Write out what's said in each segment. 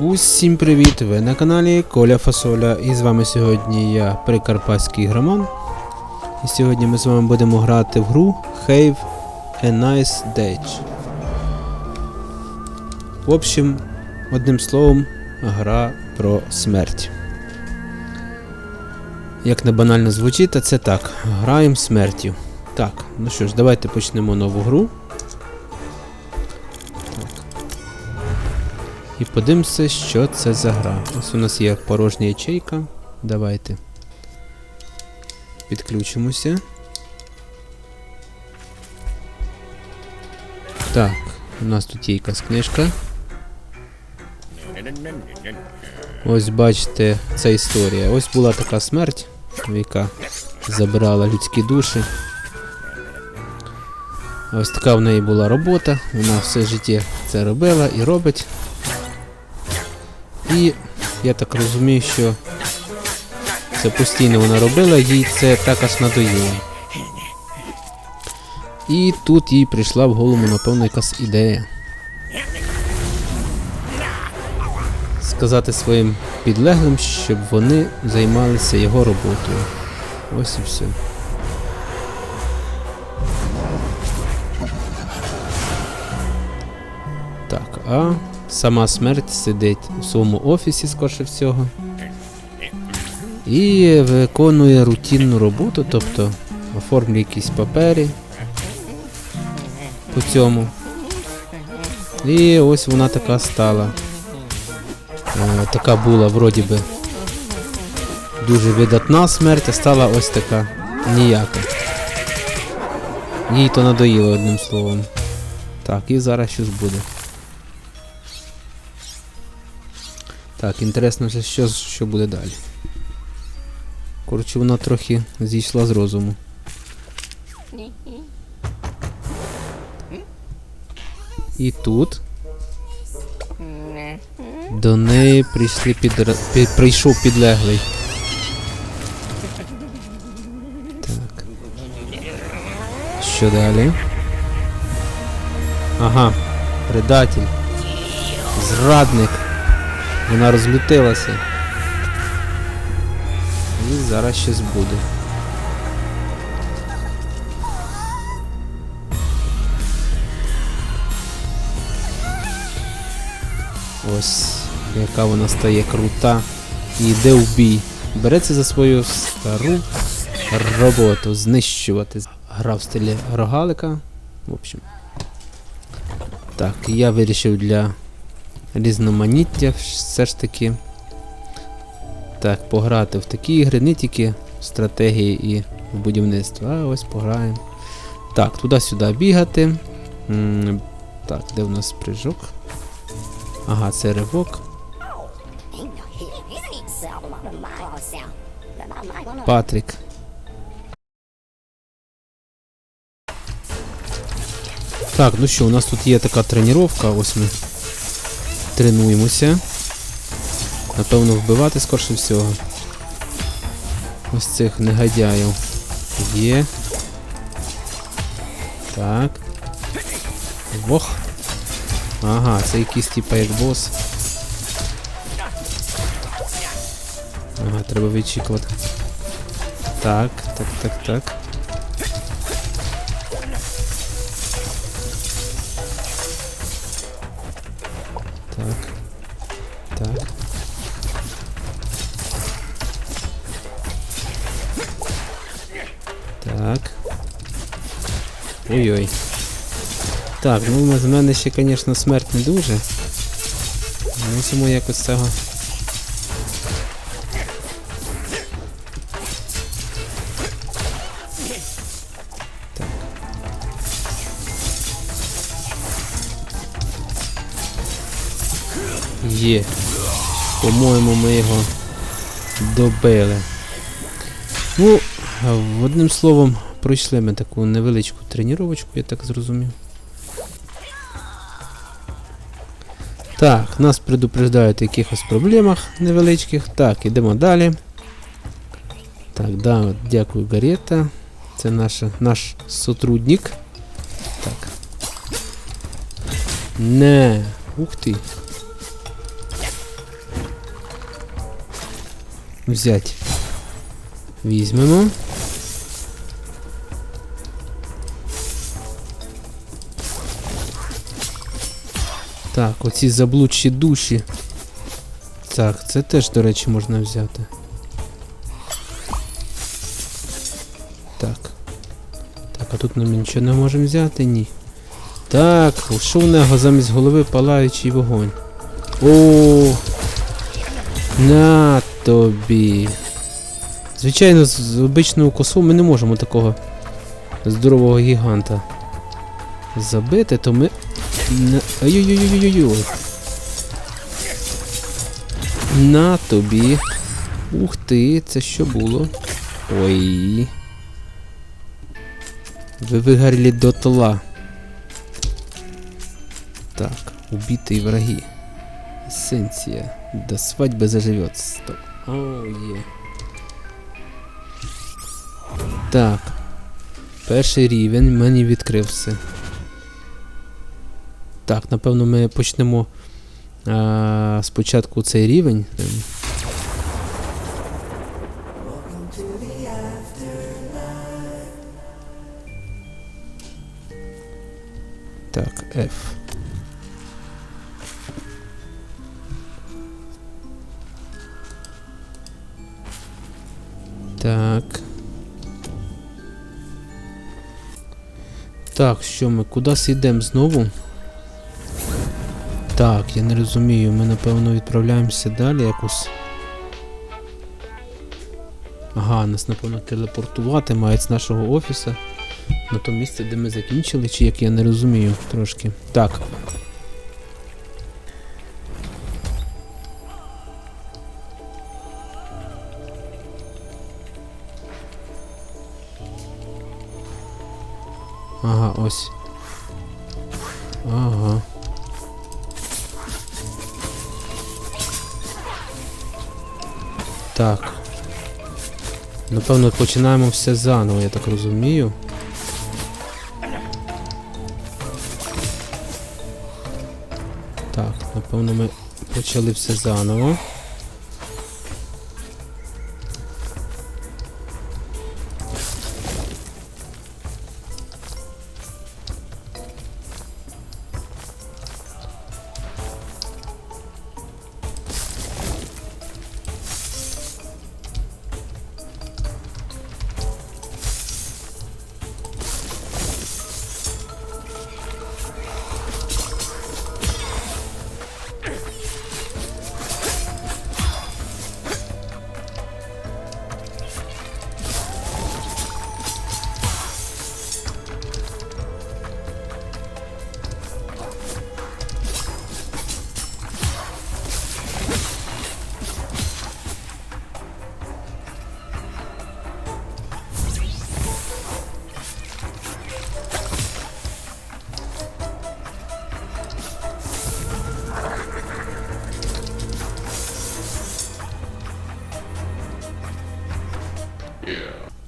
Усім привіт! Ви на каналі Коля Фасоля і з вами сьогодні я Прикарпатський Громан. І сьогодні ми з вами будемо грати в гру Have a Nice Day. В общем, одним словом, гра про смерть. Як не банально звучить, а це так. Граємо смертю. Так, ну що ж, давайте почнемо нову гру. Подивимося, що це за гра. Ось у нас є порожня ячейка. Давайте. Підключимося. Так, у нас тут є якась книжка. Ось бачите, це історія. Ось була така смерть, яка забирала людські душі. Ось така в неї була робота. Вона все життя це робила і робить. І я так розумію, що це постійно вона робила, їй це також надоїло. І тут їй прийшла в голову, напевно, якась ідея. Сказати своїм підлеглим, щоб вони займалися його роботою. Ось і все. Так, а сама смерть сидить у своєму офісі, скорше всього. І виконує рутинну роботу, тобто оформлює якісь папери по цьому. І ось вона така стала. Е, така була вроді би дуже видатна смерть, а стала ось така ніяка. Їй то надоїло одним словом. Так, і зараз щось буде. Так, інтересно, що, що буде далі. Коротше, вона трохи зійшла з розуму. І тут до неї прийшли під, під, прийшов підлеглий. Так. Що далі? Ага, предатель. Зрадник. Вона розлютилася. І зараз щось буде. Ось, яка вона стає крута. І йде в бій. Береться за свою стару роботу знищувати. Гра в стилі рогалика. В общем. Так, я вирішив для різноманіття все ж таки. Так, пограти в такі ігри, не тільки в стратегії і в будівництво, а ось пограємо. Так, туди-сюди бігати. Так, де в нас прыжок? Ага, це ривок. Патрік. Так, ну що, у нас тут є така тренування, ось ми тренуємося. Напевно, вбивати скорше всього. Ось цих негодяїв. Є. Так. Вох. Ага, це якийсь типа як бос. Ага, треба відчікувати. Так, так, так, так. Так. Ой-ой. Так, ну з мене ще, звісно, смерть не дуже. Мусимо якось цього. Є. По-моєму, ми його добили. Ну, одним словом, пройшли ми таку невеличку тренувачку, я так зрозумів. Так, нас предупреждають о якихось проблемах невеличких. Так, ідемо далі. Так, да, дякую, Гарета. Це наша, наш сотрудник. Так. Не. Ух ти. взяти. Візьмемо. Так, оці заблудші душі. Так, це теж, до речі, можна взяти. Так. Так, а тут ми нічого не можемо взяти? Ні. Так, що в нього замість голови палаючий вогонь. О! На тобі. Звичайно, з, обичною косою ми не можемо такого здорового гіганта забити, то ми. Не... Ой-ой-ой-ой-ой. На тобі. Ух ти, це що було? Ой. Ви вигоріли дотла. Так, убитые враги. Эссенция. До свадьбы заживет. Стоп. Оу, є. Так. Перший рівень мені відкрився. Так, напевно, ми почнемо а, спочатку цей рівень. Так, F. Так. Так, що ми куди йдемо знову? Так, я не розумію, ми напевно відправляємося далі якось. Ага, нас напевно телепортувати мають з нашого офісу на то місце, де ми закінчили, чи як я не розумію трошки. Так. Ага, ось. Так. Напевно, починаємо все заново, я так розумію. Так, напевно, ми почали все заново.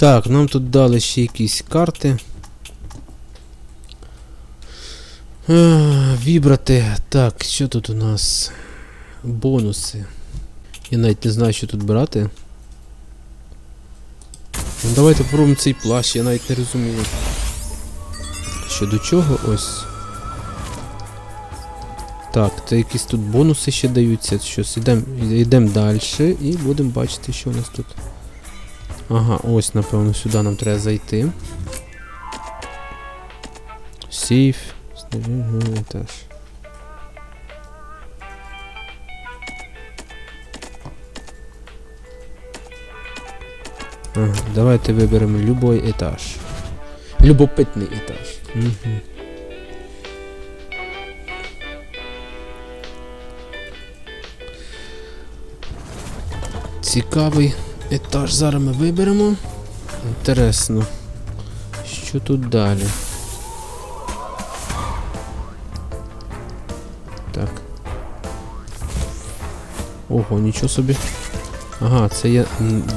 Так, нам тут дали ще якісь карти. Вібрати. Так, що тут у нас? Бонуси. Я навіть не знаю, що тут брати. Ну, давайте попробуємо цей плащ, я навіть не розумію. Що до чого? Ось. Так, то якісь тут бонуси ще даються. Щось, ідемо йдем далі і будемо бачити, що у нас тут. Ага, ось, напевно, сюди нам треба зайти. Сейф. Етаж. Ага, давайте виберемо любой етаж. Любопитний етаж. Угу. Цікавий етаж зараз ми виберемо. Інтересно. Що тут далі? Так. Ого, нічого собі. Ага, це я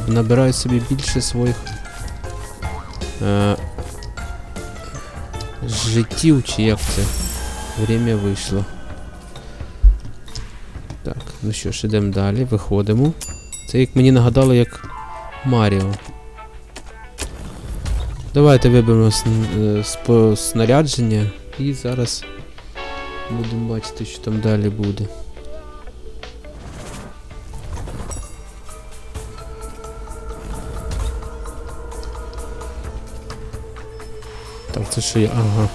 набираю собі більше своїх е, життів, чи як це? Время вийшло. Так, ну що ж, ідемо далі, виходимо. Це як мені нагадало, як Маріо. Давайте виберемо е, снарядження і зараз будемо бачити, що там далі буде. Так, це що я. Ага.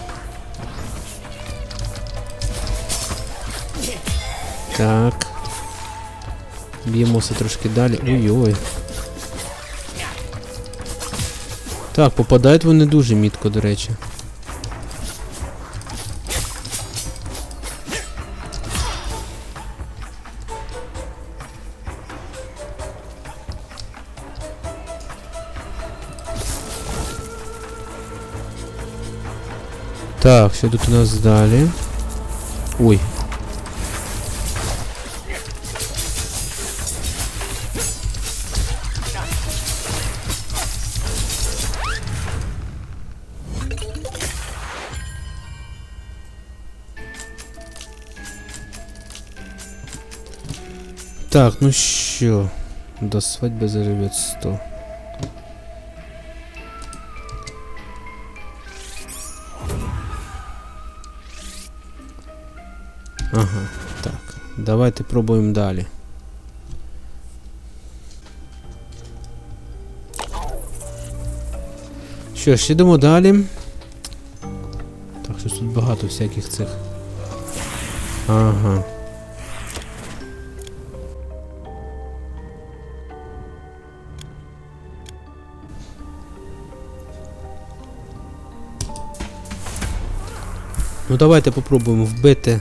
Так. Б'ємося трошки далі. Ой-ой. Так, попадають вони дуже мітко, до речі. Так, що тут у нас далі? Ой. Так, ну що, до свадьби заживет 100. Ага, так. Давайте пробуємо далі. Що ж, йдемо далі. Так, щось тут багато всяких цих. Ага. Ну давайте попробуємо вбити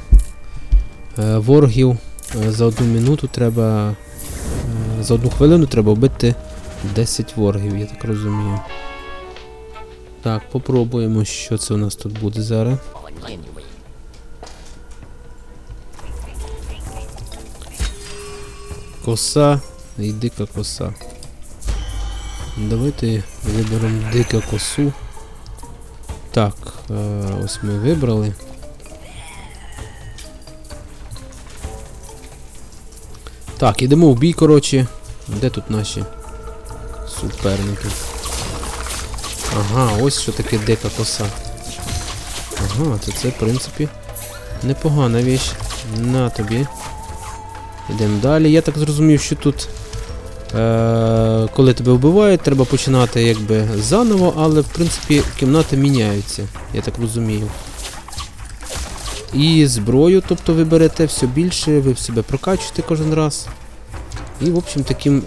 е, ворогів. Е, за одну минуту треба. Е, за одну хвилину треба вбити 10 ворогів, я так розумію. Так, попробуємо, що це у нас тут буде зараз. Коса і дика коса. Давайте виберемо дика косу. Так, е, ось ми вибрали. Так, ідемо в бій, коротше. Де тут наші суперники? Ага, ось що таке дика коса. Ага, то це, в принципі, непогана віч. На тобі. Йдемо далі. Я так зрозумів, що тут. Е, коли тебе вбивають, треба починати якби заново, але в принципі кімнати міняються, я так розумію. І зброю, тобто ви берете все більше, ви себе прокачуєте кожен раз. І, в общем, таким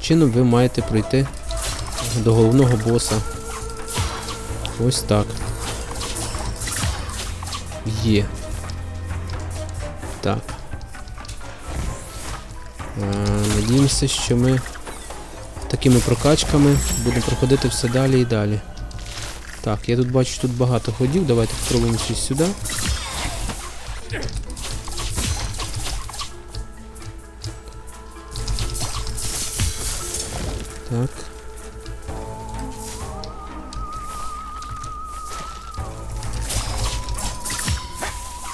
чином ви маєте пройти до головного боса. Ось так. Є. Так. Е, Надіємося, що ми такими прокачками будемо проходити все далі і далі. Так, я тут бачу тут багато ходів, давайте спробуємо щось сюди. Так.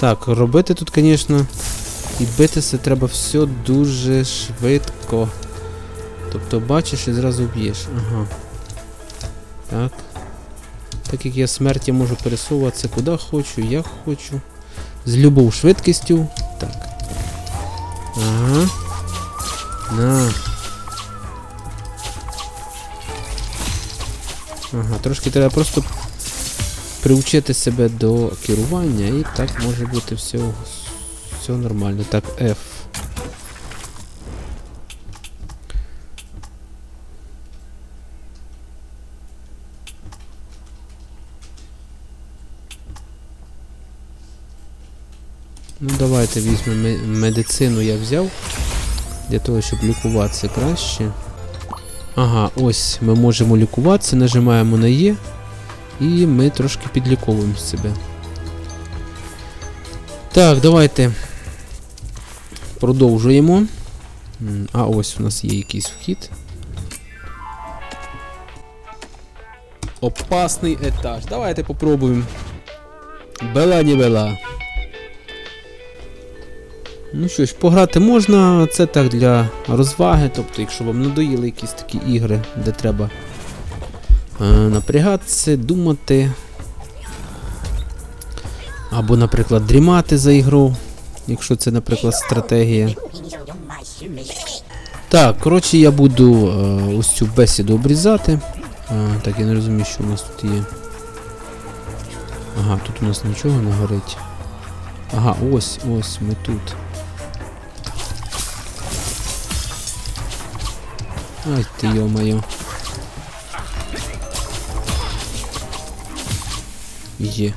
Так, робити тут, звісно, і битися треба все дуже швидко. Тобто бачиш і зразу б'єш. Ага. Так. Так як я смерть, я можу пересовуватися куди хочу, як хочу. З любою швидкістю. Так. Ага. На. Ага, трошки треба просто приучити себе до керування і так може бути все, все нормально. Так, F. Ну давайте візьмемо медицину я взяв. Для того, щоб лікуватися краще. Ага, ось ми можемо лікуватися, нажимаємо на Є. І ми трошки підліковуємо себе. Так, давайте продовжуємо. А ось у нас є якийсь вхід. Опасний етаж. Давайте попробуємо. Бела не бела. Ну що ж, пограти можна, це так для розваги, тобто, якщо вам надоїли якісь такі ігри, де треба е, напрягатися, думати. Або, наприклад, дрімати за ігру, якщо це, наприклад, стратегія. Так, коротше, я буду е, ось цю бесіду обрізати. Е, так, я не розумію, що у нас тут є. Ага, тут у нас нічого не горить. Ага, ось, ось, ми тут. Ай ти йо-моє. Є.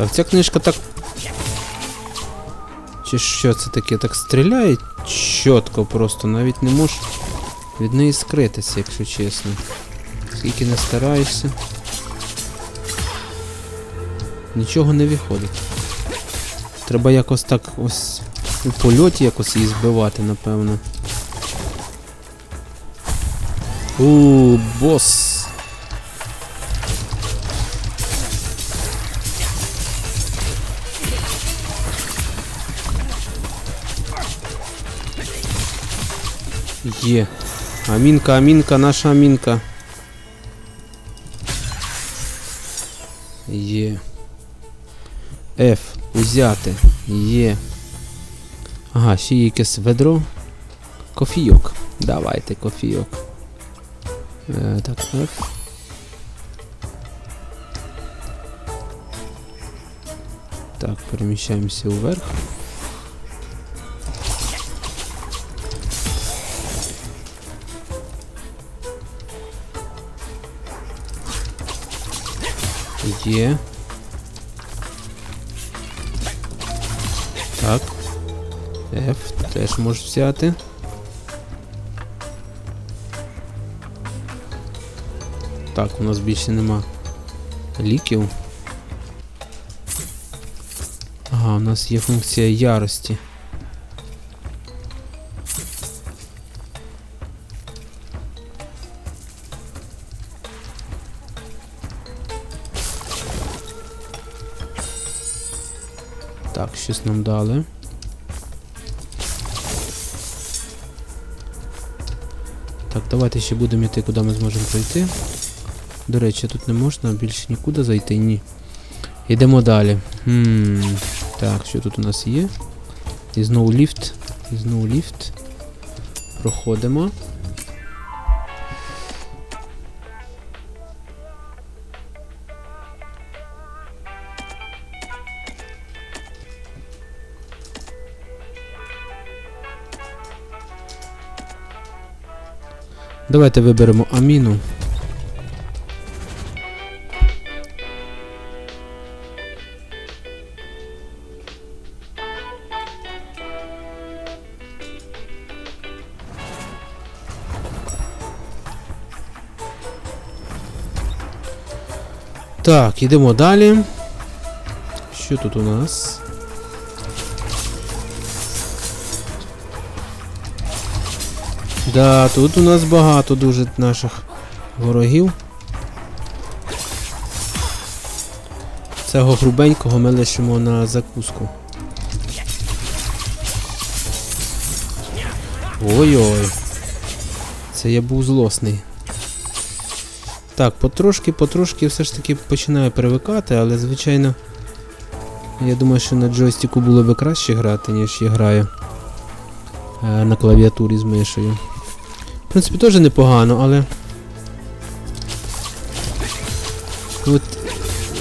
Так, ця книжка так. Чи що це таке? Так стріляє чітко просто, навіть не можеш від неї скритися, якщо чесно. Скільки не стараєшся. Нічого не виходить. Треба якось так ось у польоті якось її збивати, напевно. У бос. Є. Амінка, амінка, наша амінка. Є. F. Узяти. Є. Ага, ще є якесь ведро. Кофійок. Давайте кофійок. Е, так, F. Так, переміщаємося вверх. Є. Так. F теж можеш взяти. Так, у нас більше нема ліків. Ага, у нас є функція ярості. Щось нам дали. Так, давайте ще будемо йти, куди ми зможемо пройти. До речі, тут не можна більше нікуди зайти, ні. Йдемо далі. Хм, так, що тут у нас є? І знову ліфт. І знову ліфт. Проходимо. Давайте виберемо аміну. Так, йдемо далі. Що тут у нас? Да, тут у нас багато дуже наших ворогів. Цього грубенького ми лишимо на закуску. Ой-ой. Це я був злосний. Так, потрошки, потрошки все ж таки починаю привикати, але звичайно. Я думаю, що на джойстику було би краще грати, ніж я граю е, на клавіатурі з мишею. В принципі, теж непогано, але. От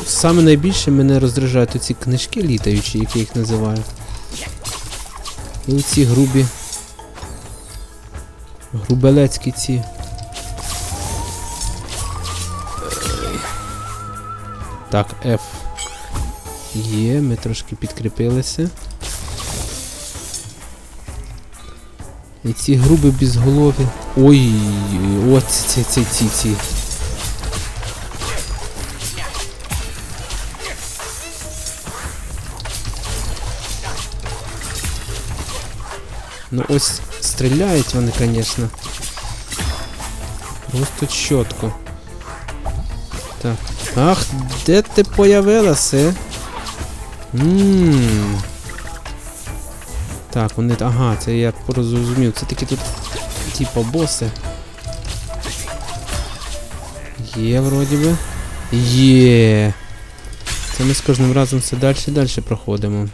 саме найбільше мене роздражають ці книжки літаючі, як я їх називаю. І ці грубі. Грубелецькі ці. Так, F. Є, ми трошки підкріпилися. І ці груби безголові. Ой, ось ці ці ці ці. Ну ось стріляють вони, звісно. Просто чітко. Так. Ах, де ти появилася? Ммм. Так, вони. Ага, це я порозумів. Це такі тут. Типа боси. Є, вроді би. Є. Це ми з кожним разом все далі і далі проходимо.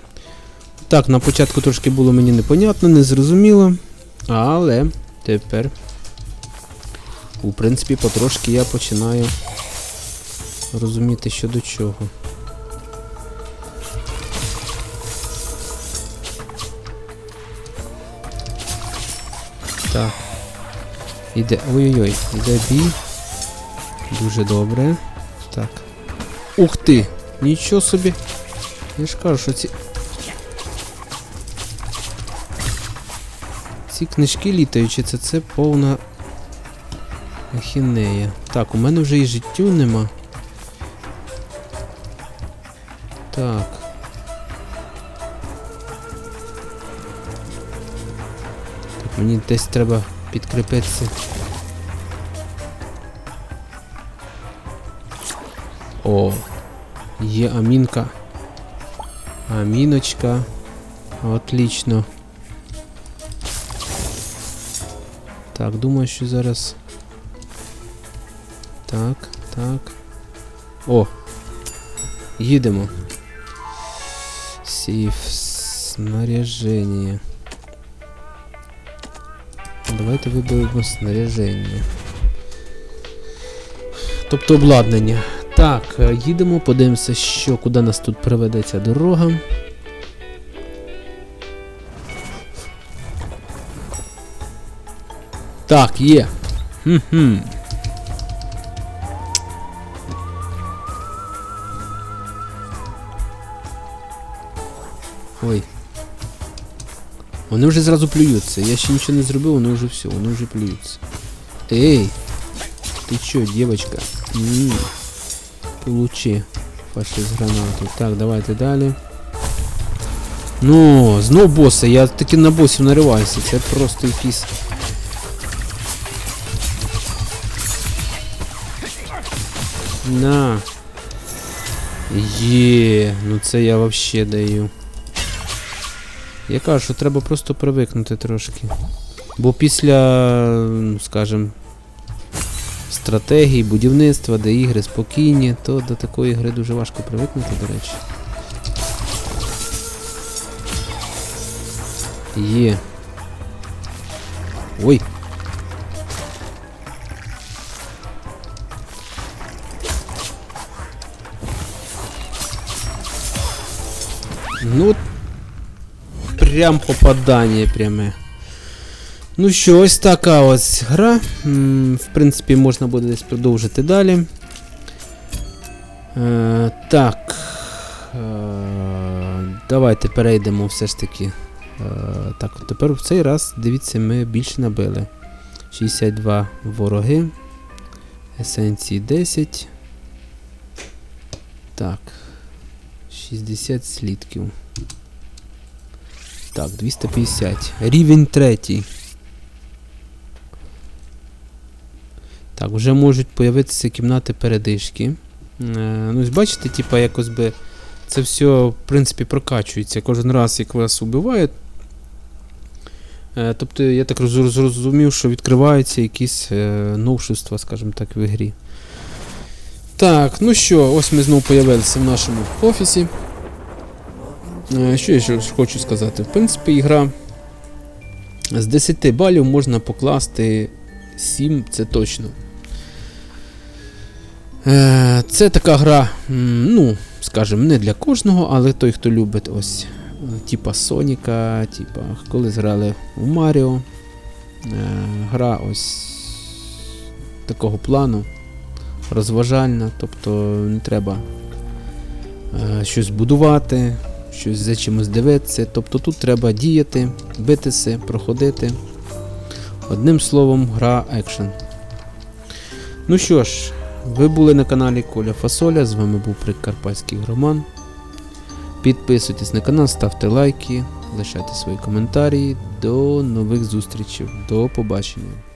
Так, на початку трошки було мені непонятно, незрозуміло. Але тепер. У принципі, потрошки я починаю розуміти, що до чого. Так. Іде. Ой-ой-ой, іде бій. Дуже добре. Так. Ух ти! Нічого собі. Я ж кажу, що ці. Ці книжки літаючі, це це повна ахінея. Так, у мене вже і життю нема. Так. Мені десь треба підкріпитися. О, є амінка. Аміночка. Отлично. Так, думаю, що зараз. Так, так. О! Їдемо. Сейф. Снаряжение. Давайте виберемо снаряження. Тобто обладнання. Так, е, їдемо, подивимося, що куди нас тут приведе ця дорога. Так, є. Хм-хм. Вони вже зразу плюються. Я ще нічого не зробив, вони вже все, вони вже плюються. Ей! Ти чо, девочка? М Получи фашист гранату. Так, давайте далі. Ну, знов боси, я таки на босів нариваюся, це просто якийсь. На. Є, ну це я вообще даю. Я кажу, що треба просто привикнути трошки. Бо після, ну, скажем, стратегії, будівництва, де ігри спокійні, то до такої гри дуже важко привикнути, до речі. Є. Ой. Ну, прям попадання пряме. Ну що, ось така ось гра. В принципі, можна буде десь продовжити далі. Е, так. Е, давайте перейдемо все ж таки. Е, так, тепер в цей раз, дивіться, ми більше набили. 62 вороги. Есенції 10. Так. 60 слідків. Так, 250. Рівень третій. Так, вже можуть появитися кімнати передишки. Е, ну, бачите, типа, якось би це все, в принципі, прокачується. Кожен раз, як вас убивають. Е, тобто, я так зрозумів, що відкриваються якісь е, новшества, скажімо так, в ігрі. Так, ну що, ось ми знову появилися в нашому офісі. Е, Що я ще хочу сказати? В принципі, ігра з 10 балів можна покласти 7, це точно. Е, Це така гра, ну, скажімо, не для кожного, але той, хто любить ось типа Соніка, типа, коли зграли у Маріо. Е, Гра ось такого плану, розважальна, тобто не треба щось будувати, щось за чимось дивитися. Тобто тут треба діяти, битися, проходити. Одним словом, гра екшен. Ну що ж, ви були на каналі Коля Фасоля, з вами був Прикарпатський Роман. Підписуйтесь на канал, ставте лайки, лишайте свої коментарі. До нових зустрічей. До побачення.